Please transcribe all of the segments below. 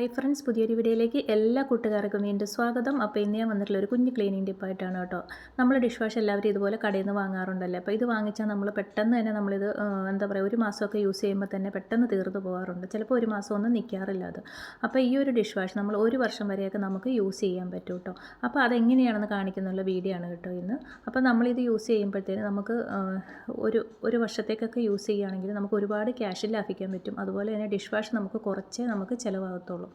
Hi friends പുതിയൊരു വീഡിയോയിലേക്ക് എല്ലാ കൂട്ടുകാർക്കും വീണ്ടും സ്വാഗതം. അപ്പോൾ ഇന്ന് ഞാൻ വന്നിട്ടുള്ള ഒരു കുഞ്ഞ് ക്ലീനിങ് ടിപ്പായിട്ടാണ് കേട്ടോ. നമ്മൾ ഡിഷ് വാഷ് എല്ലാവരും ഇതുപോലെ കടയിൽ നിന്ന് വാങ്ങാറുണ്ടല്ലോ? അപ്പോൾ ഇത് വാങ്ങിച്ചാൽ നമ്മൾ പെട്ടെന്ന് തന്നെ നമ്മളിത് എന്താ പറയുക ഒരു മാസമൊക്കെ യൂസ് ചെയ്യുമ്പോൾ തന്നെ പെട്ടെന്ന് തീർന്നു പോകാറുണ്ട്. ചിലപ്പോൾ ഒരു മാസമൊന്നും നിൽക്കാറില്ല അത്. അപ്പോൾ ഈ ഒരു ഡിഷ് വാഷ് നമ്മൾ ഒരു വർഷം വരെയൊക്കെ നമുക്ക് യൂസ് ചെയ്യാൻ പറ്റും കേട്ടോ. അപ്പോൾ അതെങ്ങനെയാണെന്ന് കാണിക്കുന്നുള്ള വീഡിയോ ആണ് കേട്ടോ ഇന്ന്. അപ്പോൾ നമ്മളിത് യൂസ് ചെയ്യുമ്പോഴത്തേന് നമുക്ക് ഒരു ഒരു വർഷത്തേക്കൊക്കെ യൂസ് ചെയ്യുകയാണെങ്കിൽ നമുക്ക് ഒരുപാട് ക്യാഷ് ലാഭിക്കാൻ പറ്റും. അതുപോലെ തന്നെ ഡിഷ് വാഷ് നമുക്ക് കുറച്ചേ നമുക്ക് ചിലവാകത്തുള്ളൂ.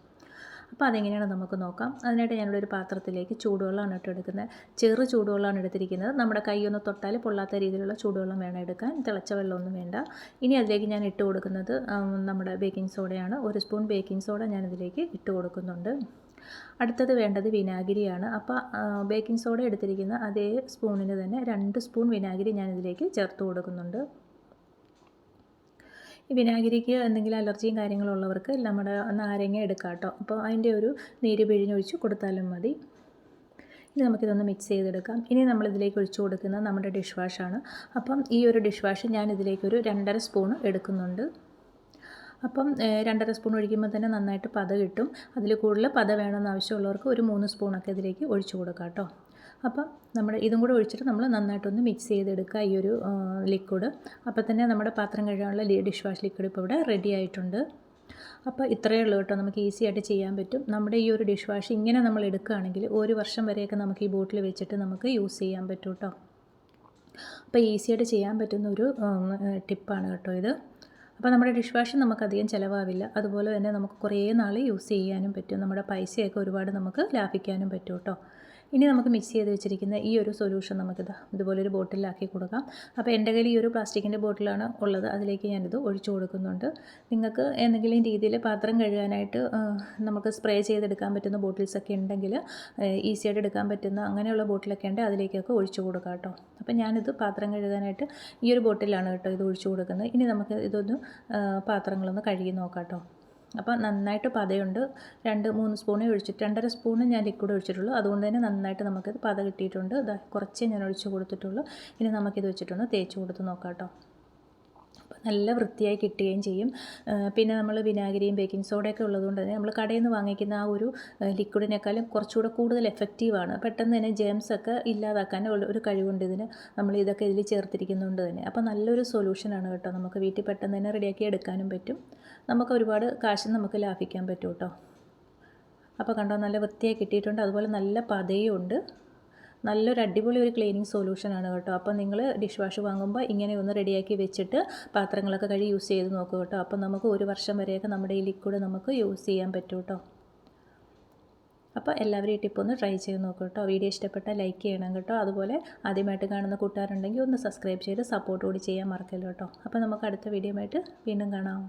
അപ്പോൾ അതെങ്ങനെയാണ് നമുക്ക് നോക്കാം. അതിനായിട്ട് ഞാനിവിടെ ഒരു പാത്രത്തിലേക്ക് ചൂടുവെള്ളമാണ് ഇട്ട് എടുക്കുന്നത്. ചെറു ചൂടുവെള്ളമാണ് എടുത്തിരിക്കുന്നത്. നമ്മുടെ കൈ ഒന്ന് തൊട്ടാൽ പൊള്ളാത്ത രീതിയിലുള്ള ചൂടുവെള്ളം വേണം എടുക്കാൻ. തിളച്ച വെള്ളമൊന്നും വേണ്ട. ഇനി അതിലേക്ക് ഞാൻ ഇട്ട് കൊടുക്കുന്നത് നമ്മുടെ ബേക്കിംഗ് സോഡയാണ്. ഒരു സ്പൂൺ ബേക്കിംഗ് സോഡ ഞാനിതിലേക്ക് ഇട്ട് കൊടുക്കുന്നുണ്ട്. അടുത്തത് വേണ്ടത് വിനാഗിരിയാണ്. അപ്പോൾ ബേക്കിംഗ് സോഡ എടുത്തിരിക്കുന്ന അതേ സ്പൂണിന് തന്നെ രണ്ട് സ്പൂൺ വിനാഗിരി ഞാനിതിലേക്ക് ചേർത്ത് കൊടുക്കുന്നുണ്ട്. ഈ വിനാഗിരിക്ക് എന്തെങ്കിലും അലർജിയും കാര്യങ്ങളും ഉള്ളവർക്ക് നമ്മുടെ നാരങ്ങ എടുക്കാം കേട്ടോ. അപ്പോൾ അതിന്റെ ഒരു നീര് പിഴിഞ്ഞൊഴിച്ച് കൊടുത്താലും മതി. ഇനി നമുക്കിതൊന്ന് മിക്സ് ചെയ്തെടുക്കാം. ഇനി നമ്മളിതിലേക്ക് ഒഴിച്ചു കൊടുക്കുന്നത് നമ്മുടെ ഡിഷ് വാഷാണ് അപ്പം ഈ ഒരു ഡിഷ് വാഷ് ഞാൻ ഇതിലേക്കൊരു രണ്ടര സ്പൂൺ എടുക്കുന്നുണ്ട്. അപ്പം രണ്ടര സ്പൂൺ ഒഴിക്കുമ്പോൾ തന്നെ നന്നായിട്ട് പത കിട്ടും. അതിൽ കൂടുതൽ പത വേണമെന്ന് ആവശ്യമുള്ളവർക്ക് ഒരു മൂന്ന് സ്പൂണൊക്കെ ഇതിലേക്ക് ഒഴിച്ചു കൊടുക്കാം കേട്ടോ. അപ്പം നമ്മൾ ഇതും കൂടെ ഒഴിച്ചിട്ട് നമ്മൾ നന്നായിട്ടൊന്ന് മിക്സ് ചെയ്തെടുക്കുക ഈ ഒരു ലിക്വിഡ് അപ്പോൾ തന്നെ നമ്മുടെ പാത്രം കഴുകാനുള്ള ഡിഷ് വാഷ് ലിക്വിഡ് ഇപ്പോൾ ഇവിടെ റെഡി ആയിട്ടുണ്ട്. അപ്പോൾ ഇത്രയേ ഉള്ളൂ കേട്ടോ. നമുക്ക് ഈസി ആയിട്ട് ചെയ്യാൻ പറ്റും. നമ്മുടെ ഈ ഒരു ഡിഷ് വാഷ് ഇങ്ങനെ നമ്മൾ എടുക്കുകയാണെങ്കിൽ ഒരു വർഷം വരെയൊക്കെ നമുക്ക് ഈ ബോട്ടിൽ വെച്ചിട്ട് നമുക്ക് യൂസ് ചെയ്യാൻ പറ്റും കേട്ടോ. അപ്പോൾ ഈസി ആയിട്ട് ചെയ്യാൻ പറ്റുന്ന ഒരു ടിപ്പാണ് കേട്ടോ ഇത്. അപ്പോൾ നമ്മുടെ ഡിഷ് വാഷ് നമുക്കധികം ചിലവാവില്ല. അതുപോലെ തന്നെ നമുക്ക് കുറേ നാൾ യൂസ് ചെയ്യാനും പറ്റും. നമ്മുടെ പൈസയൊക്കെ ഒരുപാട് നമുക്ക് ലാഭിക്കാനും പറ്റും കേട്ടോ. ഇനി നമുക്ക് മിക്സ് ചെയ്ത് വെച്ചിരിക്കുന്ന ഈ ഒരു സൊല്യൂഷൻ നമുക്കിത് ഇതുപോലൊരു ബോട്ടിലാക്കി കൊടുക്കാം. അപ്പോൾ എന്റെ കയ്യിൽ ഈ ഒരു പ്ലാസ്റ്റിക്കിന്റെ ബോട്ടിലാണ് ഉള്ളത്. അതിലേക്ക് ഞാനിത് ഒഴിച്ചു കൊടുക്കുന്നുണ്ട്. നിങ്ങൾക്ക് എന്തെങ്കിലും രീതിയിൽ പാത്രം കഴുകാനായിട്ട് നമുക്ക് സ്പ്രേ ചെയ്തെടുക്കാൻ പറ്റുന്ന ബോട്ടിൽസൊക്കെ ഉണ്ടെങ്കിൽ ഈസി ആയിട്ട് എടുക്കാൻ പറ്റുന്ന അങ്ങനെയുള്ള ബോട്ടിലൊക്കെ ഉണ്ട് അതിലേക്കൊക്കെ ഒഴിച്ചു കൊടുക്കാം കേട്ടോ. അപ്പോൾ ഞാനിത് പാത്രം കഴുകാനായിട്ട് ഈ ഒരു ബോട്ടിലാണ് കേട്ടോ ഇത് ഒഴിച്ചു കൊടുക്കുന്നത്. ഇനി നമുക്ക് ഇതൊന്ന് പാത്രങ്ങളൊന്ന് കഴുകി നോക്കാം കേട്ടോ. അപ്പോൾ നന്നായിട്ട് പതയുണ്ട്. രണ്ട് മൂന്ന് സ്പൂണേ ഒഴിച്ചിട്ട് രണ്ടര സ്പൂണ് ഞാൻ ലിക്വിഡ് ഒഴിച്ചിട്ടുള്ളൂ. അതുകൊണ്ട് തന്നെ നന്നായിട്ട് നമുക്കിത് പത കിട്ടിയിട്ടുണ്ട്. കുറച്ചേ ഞാൻ ഒഴിച്ച് കൊടുത്തിട്ടുള്ളൂ. ഇനി നമുക്കിത് വെച്ചിട്ടൊന്ന് തേച്ച് കൊടുത്ത് നോക്കാം കേട്ടോ. നല്ല വൃത്തിയായി കിട്ടുകയും ചെയ്യും. പിന്നെ നമ്മൾ വിനാഗിരിയും ബേക്കിംഗ് സോഡയൊക്കെ ഉള്ളതുകൊണ്ട് തന്നെ നമ്മൾ കടയിൽ നിന്ന് വാങ്ങിക്കുന്ന ആ ഒരു ലിക്വിഡിനേക്കാളും കുറച്ചുകൂടെ കൂടുതൽ എഫക്റ്റീവാണ്. പെട്ടെന്ന് തന്നെ ജെംസ് ഒക്കെ ഇല്ലാതാക്കാൻ ഒരു കഴിവുണ്ട് ഇതിന്. നമ്മൾ ഇതൊക്കെ ഇതിൽ ചേർത്തിരിക്കുന്നതുകൊണ്ട് തന്നെ അപ്പോൾ നല്ലൊരു സൊല്യൂഷനാണ് കേട്ടോ. നമുക്ക് വീട്ടിൽ പെട്ടെന്ന് തന്നെ റെഡിയാക്കി എടുക്കാനും പറ്റും. നമുക്ക് ഒരുപാട് കാശ് നമുക്ക് ലാഭിക്കാൻ പറ്റും കേട്ടോ അപ്പോൾ കണ്ടോ നല്ല വൃത്തിയായി കിട്ടിയിട്ടുണ്ട്. അതുപോലെ നല്ല പതയും ഉണ്ട്. നല്ലൊരു അടിപൊളി ഒരു ക്ലീനിങ് സൊല്യൂഷനാണ് കേട്ടോ. അപ്പോൾ നിങ്ങൾ ഡിഷ് വാഷ് വാങ്ങുമ്പോൾ ഇങ്ങനെ ഒന്ന് റെഡിയാക്കി വെച്ചിട്ട് പാത്രങ്ങളൊക്കെ കഴുകി യൂസ് ചെയ്ത് നോക്കുക കേട്ടോ. അപ്പോൾ നമുക്ക് ഒരു വർഷം വരെയൊക്കെ നമ്മുടെ ഈ ലിക്വിഡ് നമുക്ക് യൂസ് ചെയ്യാൻ പറ്റും കേട്ടോ. അപ്പോൾ എല്ലാവരും ഈ ടിപ്പ് ഒന്ന് ട്രൈ ചെയ്ത് നോക്കുക കേട്ടോ. വീഡിയോ ഇഷ്ടപ്പെട്ടാൽ ലൈക്ക് ചെയ്യണം കേട്ടോ. അതുപോലെ ആദ്യമായിട്ട് കാണുന്ന കൂട്ടുകാരുണ്ടെങ്കിൽ ഒന്ന് സബ്സ്ക്രൈബ് ചെയ്ത് സപ്പോർട്ട് കൂടി ചെയ്യാൻ മറക്കല്ലോ കേട്ടോ. അപ്പോൾ നമുക്ക് അടുത്ത വീഡിയോ ആയിട്ട് വീണ്ടും കാണാം.